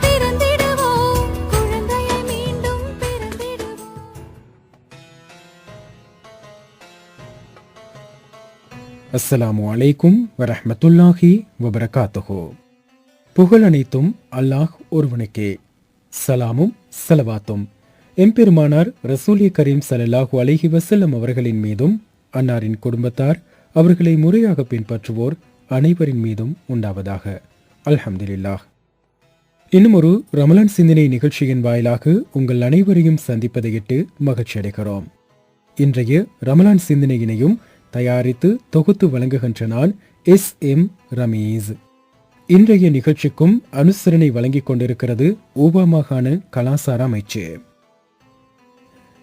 திறந்திடுவோம் குழந்தையை மீண்டும் பிறந்திடுவோம். அஸ்ஸலாமு அலைக்கும் வரஹ்மத்துல்லாஹி வபரகாத்துஹு. புகழ் அனைத்தும் அல்லாஹ் ஒருவனுக்கே. சலாமும் சலவாத்தும். எம்பெருமானார் ரசூலி கரீம் சலல்லாஹு அலைஹி வசல்லம் அவர்களின் மீதும் அன்னாரின் குடும்பத்தார் அவர்களை முறையாக பின்பற்றுவோர் அனைவரின் மீதும் உண்டாவதாக. அல்ஹம்துலில்லாஹ். இன்னும் ஒரு ரமலான் சிந்தனை நிகழ்ச்சியின் வாயிலாக உங்கள் அனைவரையும் சந்திப்பதையிட்டு மகிழ்ச்சி அடைகிறோம். இன்றைய ரமலான் சிந்தனையினையும் தயாரித்து தொகுத்து வழங்குகின்ற நான் எஸ் எம் ரமீஸ். இன்றைய நிகழ்ச்சிக்கும் அனுசரணை வழங்கிக் கொண்டிருக்கிறது ஊபா மாகாண கலாசார அமைச்சு.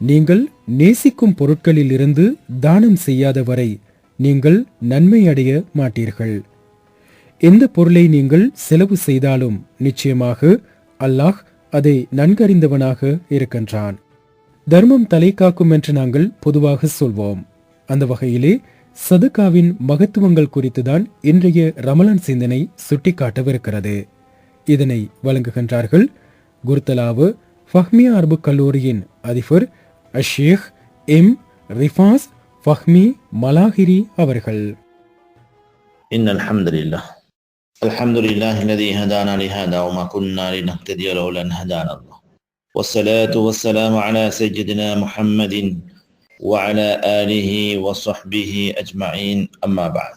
நீங்கள் நேசிக்கும் பொருட்களில் இருந்து தானம் செய்யாத வரை நீங்கள் நன்மை அடைய மாட்டீர்கள். எந்த பொருளை நீங்கள் செலவு செய்தாலும் நிச்சயமாக அல்லாஹ் அதை நன்கறிந்தவனாக இருக்கின்றான். தர்மம் தலை காக்கும் என்று நாங்கள் பொதுவாக சொல்வோம். அந்த வகையிலே சதுகாவின் மகத்துவங்கள் குறித்துதான் இன்றைய ரமலான் சிந்தனை சுட்டிக்காட்டவிருக்கிறது. இதனை வழங்குகின்றார்கள் குர்தலாவு ஃபஹ்மியா அரபு கல்லூரியின் அதிபர் الشيخ إم ரிஃபாஸ் فخمي மலாஹிரி அவர்கள் إن الحمد لله. الحمد لله الذي هدانا لهذا وما كنا لنهتدي لولا أن هدانا الله. والصلاة والسلام على سيدنا محمد وعلى آله وصحبه أجمعين. أما بعد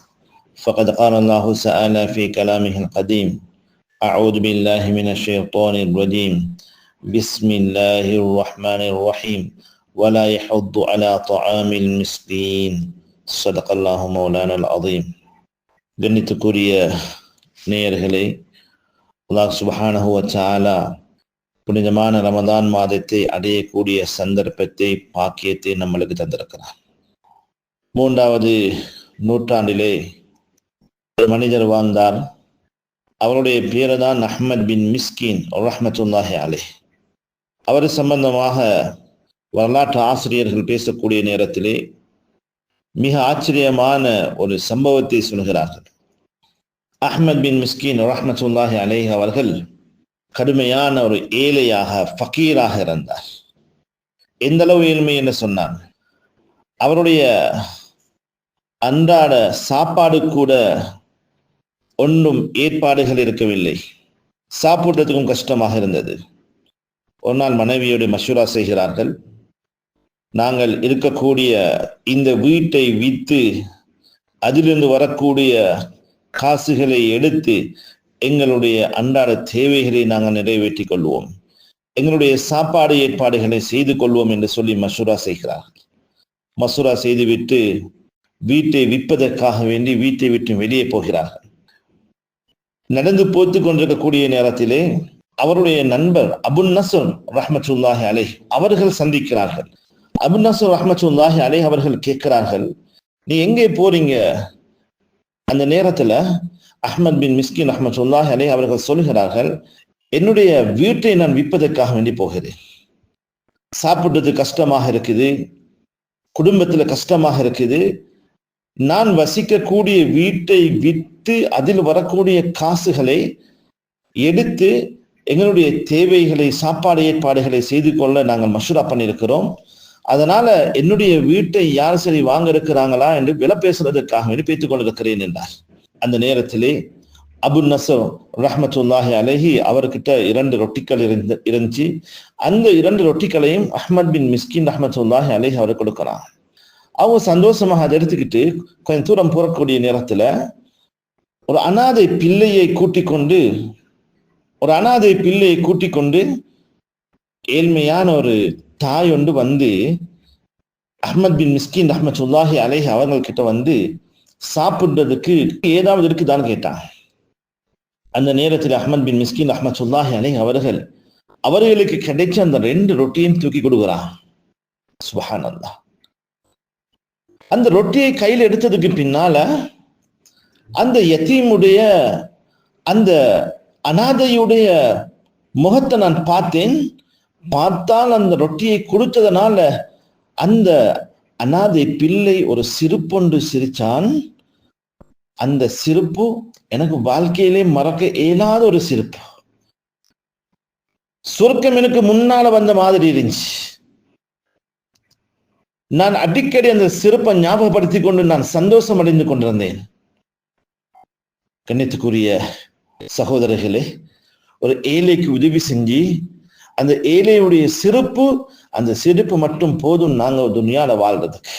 فقد قال الله تعالى في كلامه القديم أعوذ بالله من الشيطان الرجيم. بسم الله الرحمن الرحيم. ولا يحض على طعام المسكين صدق الله مولانا العظيم கண்ணித்துக்குரிய நேயர்களே அல்லாஹ் சுபஹானஹு வ தஆலா புனிதமான ரமதான் மாதத்தை அடையக்கூடிய சந்தர்ப்பத்தை பாக்கியத்தை நம்மளுக்கு தந்திருக்கிறார் மூன்றாவது நூற்றாண்டிலே ஒரு மனிதர் வாழ்ந்தார் அவருடைய பேரு தான் அஹ்மத் பின் மிஸ்கின் ரஹ்மத்துல்லாஹி அலை அவர் சம்பந்தமாக வரலாற்று ஆசிரியர்கள் பேசக்கூடிய நேரத்திலே மிக ஆச்சரியமான ஒரு சம்பவத்தை சொல்கிறார்கள். அஹ்மத் பின் மிஸ்கின் ரஹ்மத்துல்லாஹி அலேஹ் அவர்கள் கடுமையான ஒரு ஏழையாக ஃபக்கீராக இருந்தார். எந்த அளவு ஏழ்மை என்று சொன்னாங்க அவருடைய அன்றாட சாப்பாடு கூட ஒன்றும் ஏற்பாடுகள் இருக்கவில்லை. சாப்பிட்றதுக்கும் கஷ்டமாக இருந்தது. ஒரு நாள் மனைவியோடு மஷூரா செய்கிறார்கள். நாங்கள் இருக்கக்கூடிய இந்த வீட்டை விற்று அதிலிருந்து வரக்கூடிய காசுகளை எடுத்து எங்களுடைய அன்றாட தேவைகளை நாங்கள் நிறைவேற்றிக் கொள்வோம். எங்களுடைய சாப்பாடு ஏற்பாடுகளை செய்து கொள்வோம் என்று சொல்லி மசூரா செய்கிறார்கள் மசூரா செய்துவிட்டு வீட்டை விற்பதற்காக வேண்டி வீட்டை விட்டு வெளியே போகிறார்கள் நடந்து போத்து கொண்டிருக்கக்கூடிய நேரத்திலே அவருடைய நண்பர் அபுல் நசர் ரஹமத்துல்லாஹி அலை அவர்கள் சந்திக்கிறார்கள். அபு ரஹமத்துல்லாஹி அலை அவர்கள் கேட்கிறார்கள் நீ எங்கே போறீங்க? அந்த நேரத்துல அஹ்மத் பின் மிஸ்கின் அஹமத்துல்லாஹி அலை அவர்கள் சொல்கிறார்கள் என்னுடைய வீட்டை நான் விற்பதற்காக வேண்டி போகிறேன். சாப்பிடுறது கஷ்டமாக இருக்குது குடும்பத்துல கஷ்டமாக இருக்குது. நான் வசிக்கக்கூடிய வீட்டை விற்று அதில் வரக்கூடிய காசுகளை எடுத்து எங்களுடைய தேவைகளை சாப்பாடு ஏற்பாடுகளை செய்து கொள்ள நாங்கள் மஷூரா பண்ணியிருக்கிறோம். அதனால என்னுடைய வீட்டை யார் சரி வாங்க இருக்கிறாங்களா என்று வில பேசுறதற்காக வேண்டி பேத்துக் கொண்டிருக்கிறேன் என்றார். அந்த நேரத்திலே அபு நசர் ரஹமத்துல்லாஹி அலஹி அவர்கிட்ட இரண்டு ரொட்டிகள் இருந்து இருந்துச்சு. அந்த இரண்டு ரொட்டிகளையும் அஹ்மத் பின் மிஸ்கின் ரஹமத்துல்லாஹி அலஹி அவர் கொடுக்கிறான் அவங்க சந்தோஷமாக அதை எடுத்துக்கிட்டு கொஞ்சம் தூரம் போறக்கூடிய நேரத்துல ஒரு அனாதை பிள்ளையை கூட்டிக் கொண்டு ஒரு அனாதை பிள்ளையை கூட்டிக் கொண்டு ஏழ்மையான ஒரு தாய் ஒன்று வந்து அஹ்மத் பின் மிஸ்கின் ரஹ்மத்துல்லாஹி அலேஹி அவர்கள் கிட்ட வந்து சாப்பிடுறதுக்கு ஏதாவது இருக்குதான்னு கேட்டான். அந்த நேரத்தில் அஹ்மத் பின் மிஸ்கின் ரஹ்மத்துல்லாஹி அலேஹி அவர்கள் அவர்களுக்கு கிடைச்ச அந்த ரெண்டு ரொட்டியையும் தூக்கி கொடுக்குறான். சுபஹான் அந்த ரொட்டியை கையில் எடுத்ததுக்கு பின்னால அந்த யத்தீமுடைய அந்த அனாதையுடைய முகத்தை நான் பார்த்தேன். பார்த்தால் அந்த ரொட்டியை கொடுத்ததனால அந்த அனாதை பிள்ளை ஒரு சிரிப்பொன்று சிரிச்சான். அந்த சிரிப்பு எனக்கு வாழ்க்கையிலே மறக்க இயலாத ஒரு சிரிப்பு சுருக்கம் எனக்கு முன்னால வந்த மாதிரி இருந்துச்சு. நான் அடிக்கடி அந்த சிறப்பை ஞாபகப்படுத்தி கொண்டு நான் சந்தோஷம் அடைந்து கொண்டிருந்தேன். கண்ணியத்துக்குரிய சகோதரர்களே ஒரு ஏழைக்கு உதவி செஞ்சு அந்த ஏழையுடைய சிறப்பு அந்த சிறப்பு மட்டும் போதும் நாங்கள் துனியால வாழ்றதுக்கு.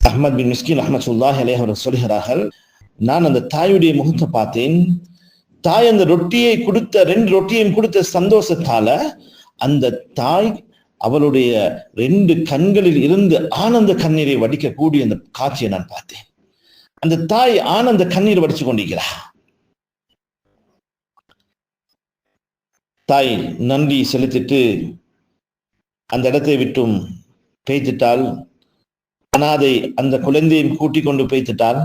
அஹ்மத் பின் மிஸ்கின் அஹ்மத் சுல்லாஹ் அலே அவர் சொல்கிறார்கள் நான் அந்த தாயுடைய முகத்தை பார்த்தேன். தாய் அந்த ரொட்டியை கொடுத்த ரெண்டு ரொட்டியையும் கொடுத்த சந்தோஷத்தால அந்த தாய் அவளுடைய ரெண்டு கண்களில் இருந்து ஆனந்த கண்ணீரை வடிக்கக்கூடிய அந்த காட்சியை நான் பார்த்தேன். அந்த தாய் ஆனந்த கண்ணீர் வடிச்சு கொண்டிருக்கிறார் தாய் நன்றி செலுத்திட்டு அந்த இடத்தை விட்டும் பேய்த்துட்டால் அனாதை அந்த குழந்தையும் கூட்டிக் கொண்டு பேய்த்துட்டால்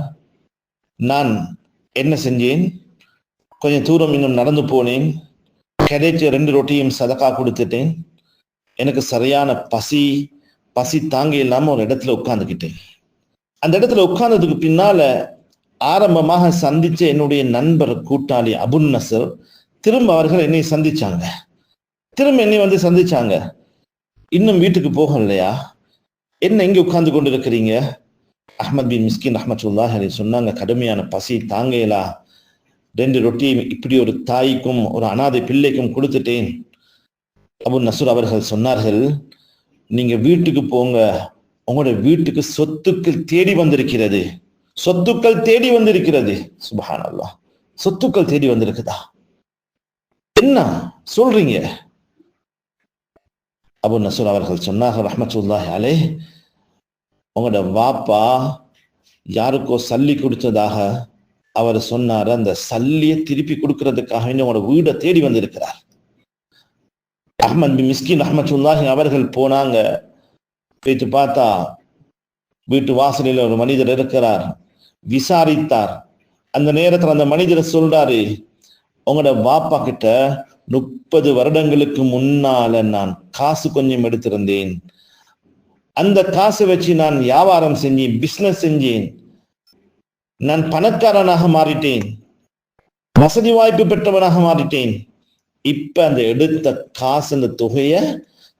நான் என்ன செஞ்சேன்? கொஞ்சம் தூரம் இன்னும் நடந்து போனேன். கிடைச்ச ரெண்டு ரொட்டியும் சதக்கா கொடுத்துட்டேன். எனக்கு சரியான பசி பசி தாங்க இல்லாமல் ஒரு இடத்துல உட்காந்துக்கிட்டேன் அந்த இடத்துல உட்கார்ந்ததுக்கு பின்னால ஆரம்பமாக சந்திச்ச என்னுடைய நண்பர் கூட்டாளி அபுன் நசர் திரும்ப அவர்கள் என்னை சந்திச்சாங்க. திரும்ப என்னை வந்து சந்திச்சாங்க. இன்னும் வீட்டுக்கு போகலையா என்ன இங்கே உட்கார்ந்து கொண்டு இருக்கிறீங்க அஹமத் பின் மிஸ்கின் அஹமத்துல்லாஹ் அலி சொன்னாங்க கடுமையான பசி தாங்கலா ரெண்டு ரொட்டியும் இப்படி ஒரு தாய்க்கும் ஒரு அனாதை பிள்ளைக்கும் கொடுத்துட்டேன். அபு நசூர் அவர்கள் சொன்னார்கள் நீங்க வீட்டுக்கு போங்க. உங்களோட வீட்டுக்கு சொத்துக்கள் தேடி வந்திருக்கிறது. சொத்துக்கள் தேடி வந்திருக்கிறது. சுபஹான் அல்லாஹ் சொத்துக்கள் தேடி வந்திருக்குதா? என்ன சொல்றீங்க? அபு நசூர் அவர்கள் சொன்னாங்க ரஹமத்துல்லாஹி அலே உங்களோட வாப்பா யாருக்கோ சல்லி கொடுத்ததாக அவர் சொன்னார். அந்த சல்லியை திருப்பி கொடுக்கறதுக்காக உங்களோட வீடை தேடி வந்திருக்கிறார். அஹ்மத் பி மிஸ்கின் அஹமத்துல்லாஹி அவர்கள் போனாங்க. போயிட்டு பார்த்தா வீட்டு வாசலில் ஒரு மனிதர் இருக்கிறார். விசாரித்தார். அந்த நேரத்தில் அந்த மனிதர் சொல்றாரு உங்களோட பாப்பா கிட்ட முப்பது வருடங்களுக்கு முன்னால நான் காசு கொஞ்சம் எடுத்திருந்தேன். அந்த காசை வச்சு நான் வியாபாரம் செஞ்சேன் பிசினஸ் செஞ்சேன். நான் பணக்காரனாக மாறிட்டேன். வசதி வாய்ப்பு பெற்றவனாக மாறிட்டேன். இப்ப அந்த எடுத்த காசு அந்த தொகையை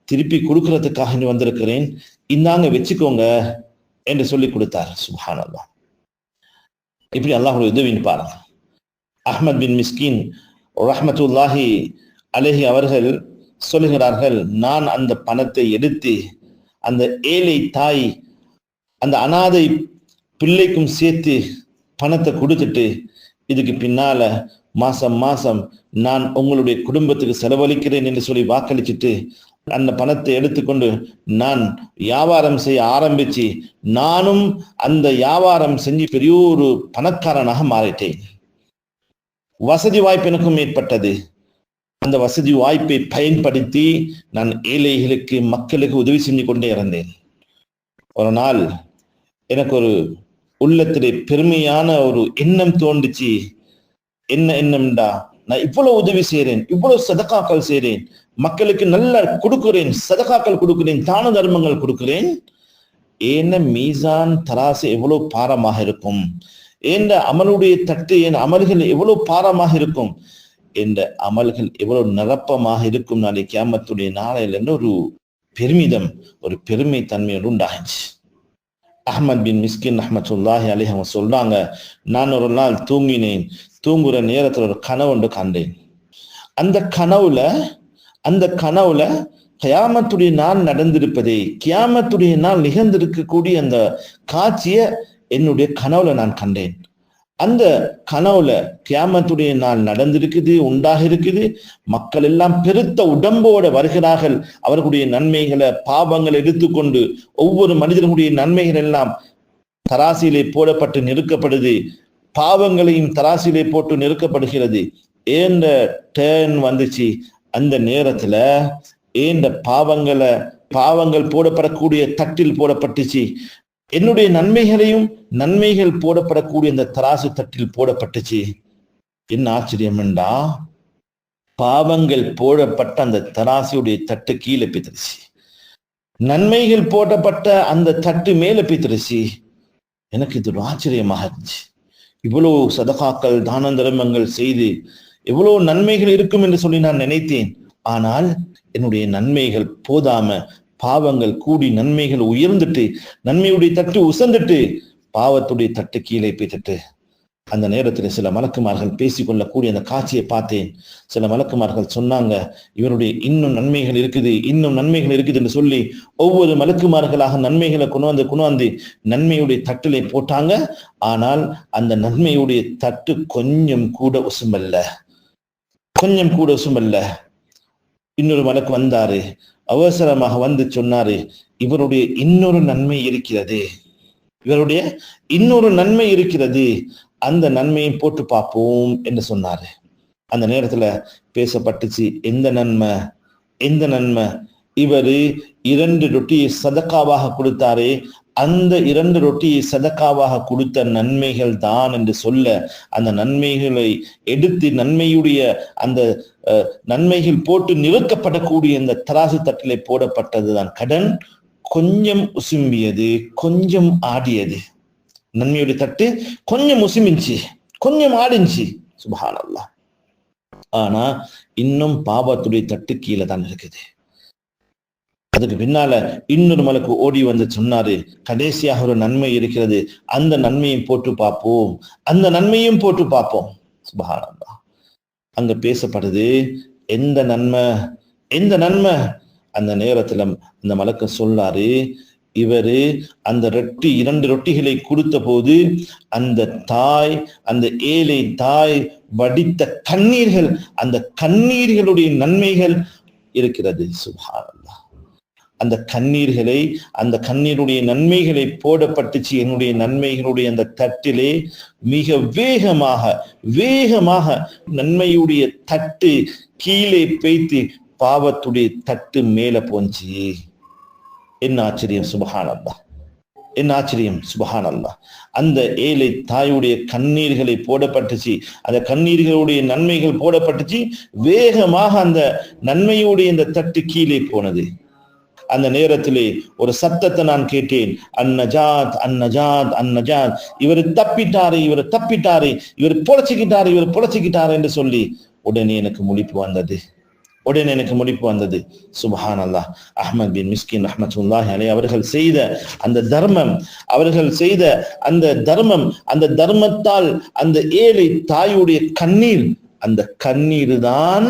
திருப்பி கொடுக்கறதுக்காக இங்க வந்திருக்கிறேன். இந்தாங்க வச்சுக்கோங்க என்று சொல்லி கொடுத்தார். சுபானல்லா இப்படி அல்லாஹ் உதவின்னு பாருங்க. அஹ்மத் பின் மிஸ்கின் ரஹமத்துல்லாஹி அலஹி அவர்கள் சொல்லுகிறார்கள் நான் அந்த பணத்தை எடுத்து அந்த ஏழை தாய் அந்த அனாதை பிள்ளைக்கும் சேர்த்து பணத்தை கொடுத்துட்டு இதுக்கு பின்னால மாசம் மாசம் நான் உங்களுடைய குடும்பத்துக்கு செலவழிக்கிறேன் என்று சொல்லி வாக்களிச்சுட்டு அந்த பணத்தை எடுத்துக்கொண்டு நான் வியாபாரம் செய்ய ஆரம்பிச்சு நானும் அந்த வியாபாரம் செஞ்சு பெரிய ஒரு பணக்காரனாக மாறிட்டேன். வசதி வாய்ப்பு எனக்கும் ஏற்பட்டது. அந்த வசதி வாய்ப்பை பயன்படுத்தி நான் ஏழைகளுக்கு மக்களுக்கு உதவி செஞ்சு கொண்டே இருந்தேன். ஒரு நாள் எனக்கு ஒரு உள்ளத்திலே பெருமையான ஒரு எண்ணம் தோன்றுச்சு. என்ன எண்ணம்டா? நான் இவ்வளவு உதவி செய்கிறேன் இவ்வளவு சதக்காக்கள் செய்கிறேன் மக்களுக்கு நல்ல கொடுக்கிறேன் சதக்காக்கள் கொடுக்கிறேன் தான தர்மங்கள் கொடுக்கிறேன். ஏன மீசான் தராசு எவ்வளவு பாரமாக இருக்கும். என்ற அமலுடைய தட்டு என் அமல்கள் எவ்வளவு பாரமாக இருக்கும் என்ற அமல்கள் எவ்வளவு நிரப்பமாக இருக்கும் நாளை கேமத்துடைய நாளையில் என்ற ஒரு பெருமிதம் ஒரு பெருமை தன்மையோடு உண்டாகிச்சு அஹமத் பின் மிஸ்கின் அஹமத்துல்லாஹி அலி அவங்க சொல்றாங்க நான் ஒரு நாள் தூங்கினேன் தூங்குற நேரத்தில் ஒரு கனவு ஒன்று கண்டேன். அந்த கனவுல அந்த கனவுல கியாமத்துடைய நாள் நடந்திருப்பதை கியாமத்துடைய நாள் நிகழ்ந்திருக்கக்கூடிய அந்த காட்சியை என்னுடைய கனவுல நான் கண்டேன். அந்த கனவுல கியாமத்துடைய நாள் நடந்திருக்குது உண்டாக இருக்குது மக்கள் எல்லாம் பெருத்த உடம்போட வருகிறார்கள். அவர்களுடைய நன்மைகளை பாவங்களை எடுத்துக்கொண்டு ஒவ்வொரு மனிதர்களுடைய நன்மைகள் எல்லாம் தராசிலே போடப்பட்டு நிறுக்கப்படுது பாவங்களையும் தராசிலே போட்டு நிறுக்கப்படுகிறது ஏந்த டேர்ன் வந்துச்சு? அந்த நேரத்துல ஏந்த பாவங்களை பாவங்கள் போடப்படக்கூடிய தட்டில் போடப்பட்டுச்சு. என்னுடைய நன்மைகளையும் நன்மைகள் போடப்படக்கூடிய இந்த தராசு தட்டில் போடப்பட்டுச்சு. என்ன ஆச்சரியம் என்றா பாவங்கள் போடப்பட்ட அந்த தராசியுடைய தட்டு கீழே பித்திருச்சு. நன்மைகள் போடப்பட்ட அந்த தட்டு மேலே பித்திருச்சு. எனக்கு இது ஒரு ஆச்சரியமாக இருந்துச்சு. இவ்வளோ சதகாக்கள் தான தர்மங்கள் செய்து எவ்வளோ நன்மைகள் இருக்கும் என்று சொல்லி நான் நினைத்தேன். ஆனால் என்னுடைய நன்மைகள் போதாம பாவங்கள் கூடி நன்மைகள் உயர்ந்துட்டு நன்மையுடைய தட்டு உசந்துட்டு பாவத்துடைய தட்டு கீழே போய்த்துட்டு அந்த நேரத்தில் சில மலக்குமார்கள் பேசிக்கொள்ளக்கூடிய அந்த காட்சியை பார்த்தேன். சில மலக்குமார்கள் சொன்னாங்க இவருடைய இன்னும் நன்மைகள் இருக்குது இன்னும் நன்மைகள் இருக்குது என்று சொல்லி ஒவ்வொரு மலக்குமார்களாக நன்மைகளை கொண்டு வந்து கொண்டு வந்து நன்மையுடைய தட்டிலே போட்டாங்க. ஆனால் அந்த நன்மையுடைய தட்டு கொஞ்சம் கூட உசுமல்ல கொஞ்சம் கூட உசுமல்ல இன்னொரு மலக்கு வந்தாரு. அவசரமாக வந்து சொன்னாரு இவருடைய இன்னொரு நன்மை இருக்கிறது. இவருடைய இன்னொரு நன்மை இருக்கிறது. அந்த நன்மையும் போட்டு பார்ப்போம் என்று சொன்னாரு. அந்த நேரத்துல பேசப்பட்டுச்சு எந்த நன்மை? எந்த நன்மை? இவர் இரண்டு ரொட்டியை சதக்காவாக கொடுத்தாரே அந்த இரண்டு ரொட்டியை சதக்காவாக கொடுத்த நன்மைகள் தான் என்று சொல்ல அந்த நன்மைகளை எடுத்து நன்மையுடைய அந்த அஹ், நன்மைகள் போட்டு நிறுக்கப்படக்கூடிய இந்த தராசு தட்டிலே போடப்பட்டதுதான். கடன் கொஞ்சம் உசும்பியது கொஞ்சம் ஆடியது. நன்மையுடைய தட்டு கொஞ்சம் உசுமிச்சு கொஞ்சம் ஆடிஞ்சி. சுபானல்லா ஆனா இன்னும் பாவத்துடைய தட்டு கீழே தான் இருக்குது. அதுக்கு பின்னால இன்னொரு மலக்கு ஓடி வந்து சொன்னாரு கடைசியாக ஒரு நன்மை இருக்கிறது. அந்த நன்மையும் போட்டு பார்ப்போம். அந்த நன்மையும் போட்டு பார்ப்போம். சுபஹானல்லாஹ். அங்க பேசப்படுது எந்த நன்மை? எந்த நன்மை? அந்த நேரத்துல அந்த மலக்க சொல்லாரு இவரு அந்த ரொட்டி இரண்டு ரொட்டிகளை கொடுத்த போது அந்த தாய் அந்த ஏழை தாய் வடித்த கண்ணீர்கள் அந்த கண்ணீர்களுடைய நன்மைகள் இருக்கிறது. சுபானல்லா அந்த கண்ணீர்களை அந்த கண்ணீருடைய நன்மைகளை போடப்பட்டுச்சு. என்னுடைய நன்மைகளுடைய அந்த தட்டிலே மிக வேகமாக வேகமாக நன்மையுடைய தட்டு கீழே பெய்த்து பாவத்துடைய தட்டு மேல போஞ்சி என்ன ஆச்சரியம்? சுபஹானந்தா என்ன ஆச்சரியம்? சுபஹானல்லா அந்த ஏழை தாயுடைய கண்ணீர்களை போடப்பட்டுச்சு. அந்த கண்ணீர்களுடைய நன்மைகள் போடப்பட்டுச்சு. வேகமாக அந்த நன்மையுடைய இந்த தட்டு கீழே போனது. அந்த நேரத்திலே ஒரு சத்தத்தை நான் கேட்டேன். அன்னஜாத் அன்னஜாத் அன்னஜாத் இவர் தப்பிட்டாரு இவர் தப்பிட்டாரு இவர் பொழைச்சிக்கிட்டாரு இவர் பொழைச்சிக்கிட்டாரு என்று சொல்லி உடனே எனக்கு முழிப்பு வந்தது. உடனே எனக்கு முடிப்பு வந்தது. சுபஹான் அல்லாஹ் அஹமத் பின் மிஸ்கின் ரஹமத்துல்லாஹி அலை அவர்கள் செய்த அந்த தர்மம் அவர்கள் செய்த அந்த தர்மம் அந்த தர்மத்தால் அந்த ஏழை தாயுடைய கண்ணீர் அந்த கண்ணீர் தான்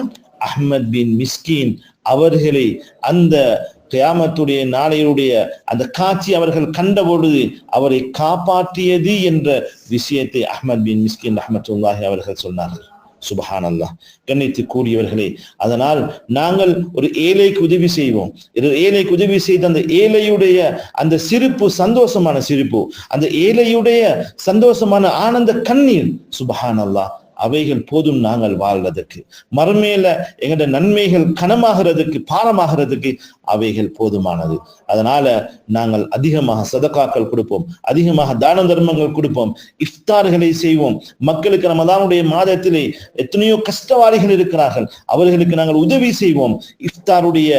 அஹ்மத் பின் மிஸ்கின் அவர்களை அந்த கியாமத்துடைய நாளையுடைய அந்த காட்சி அவர்கள் கண்ட பொழுது அவரை காப்பாற்றியது என்ற விஷயத்தை அஹ்மத் பின் மிஸ்கின் ரஹமத்துல்லாஹி அவர்கள் சொன்னார்கள். சுபஹான் அல்லாஹ் கண்ணித்து கூறியவர்களே அதனால் நாங்கள் ஒரு ஏழைக்கு உதவி செய்வோம். ஏழைக்கு உதவி செய்த அந்த ஏழையுடைய அந்த சிரிப்பு சந்தோஷமான சிரிப்பு அந்த ஏழையுடைய சந்தோஷமான ஆனந்த கண்ணீர். சுபஹான் அல்லாஹ் அவைகள் போதும் நாங்கள் வாழ்வதற்கு. மறுமையில எங்கட நன்மைகள் கனமாகிறதுக்கு பாரமாகிறதுக்கு அவைகள் போதுமானது. அதனால நாங்கள் அதிகமாக சதக்காக்கள் கொடுப்போம். அதிகமாக தான தர்மங்கள் கொடுப்போம். இஃப்தார்களை செய்வோம். மக்களுக்கு ரமதானுடைய மாதத்திலே எத்தனையோ கஷ்டவாளிகள் இருக்கிறார்கள். அவர்களுக்கு நாங்கள் உதவி செய்வோம். இஃப்தாருடைய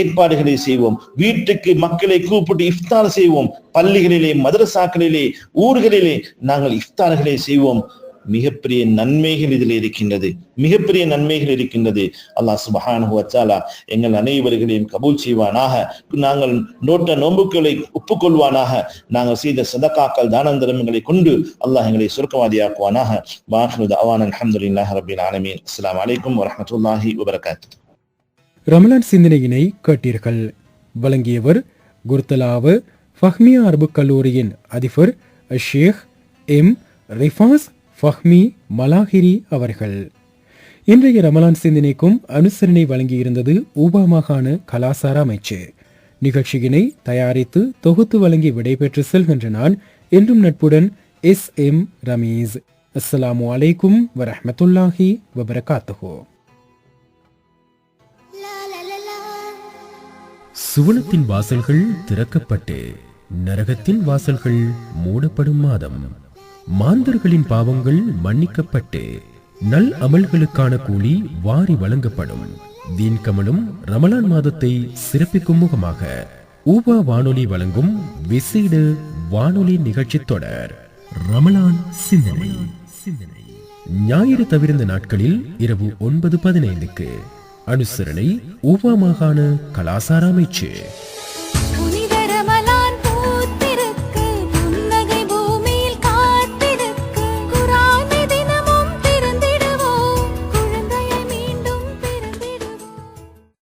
ஏற்பாடுகளை செய்வோம். வீட்டுக்கு மக்களை கூப்பிட்டு இஃப்தார் செய்வோம். பள்ளிகளிலே மதரசாக்களிலே ஊர்களிலே நாங்கள் இஃப்தார்களை செய்வோம். மிகப்பெரிய நன்மைகள் இதில் இருக்கின்றது. மிகப்பெரிய நன்மைகள் இருக்கின்றது. அல்லாஹ் சுபஹானஹு வச்சாலா எங்கள் அனைவர்களையும் கபூல் செய்வானாக. நாங்கள் நோட்ட நோம்புகளை ஒப்புக்கொள்வானாக. நாங்கள் செய்த சதக்காக்கள் தான தர்மங்களை கொண்டு அல்லாஹ் எங்களை சுருக்கவாதியாக்குவானாக. வாஹ்ருத் அவான் அல்ஹம்துலில்லாஹி ரபில் ஆலமீன். அஸ்ஸலாமு அலைக்கும் வரஹ்மத்துல்லாஹி வபரகாத்துஹு. ரமலான் சிந்தனையினை கேட்டீர்கள். வழங்கியவர் குர்தலாவு ஃபஹ்மியா அரபு கல்லூரியின் அதிபர் ஷேக் எம் ரிஃபாஸ் ஃபஹ்மி மலாஹிரி அவர்கள். இன்றைய ரமலான் சிந்தனைக்கும் அனுசரணை வழங்கியிருந்தது ஊபா மாகாண கலாசார அமைச்சு. நிகழ்ச்சியினை தயாரித்து தொகுத்து வழங்கி விடைபெற்று செல்கின்ற நான் என்றும் நட்புடன் எஸ் எம் ரமீஸ். அஸ்ஸலாமு அலைக்கும் வரஹ்மத்துல்லாஹி வபரகாத்துஹு. சுவனத்தின் வாசல்கள் திறக்கப்பட்டு நரகத்தின் வாசல்கள் மூடப்படும் மாதம். மாந்தர்களின் பாவங்கள் மன்னிக்கப்பட்டு நல் அமல்களுக்கான கூலி வாரி வழங்கப்படும். தீன் கமலும் ரமலான் மாதத்தை சிறப்பிக்கும் முகமாக ஊபா வானொலி வழங்கும் விசேட வானொலி நிகழ்ச்சி தொடர் ரமலான் சிந்தனை சிந்தனை. ஞாயிறு தவிர்ந்த நாட்களில் இரவு ஒன்பது பதினைந்துக்கு அனுசரணை ஊவா மாகாண கலாசார அமைச்சு.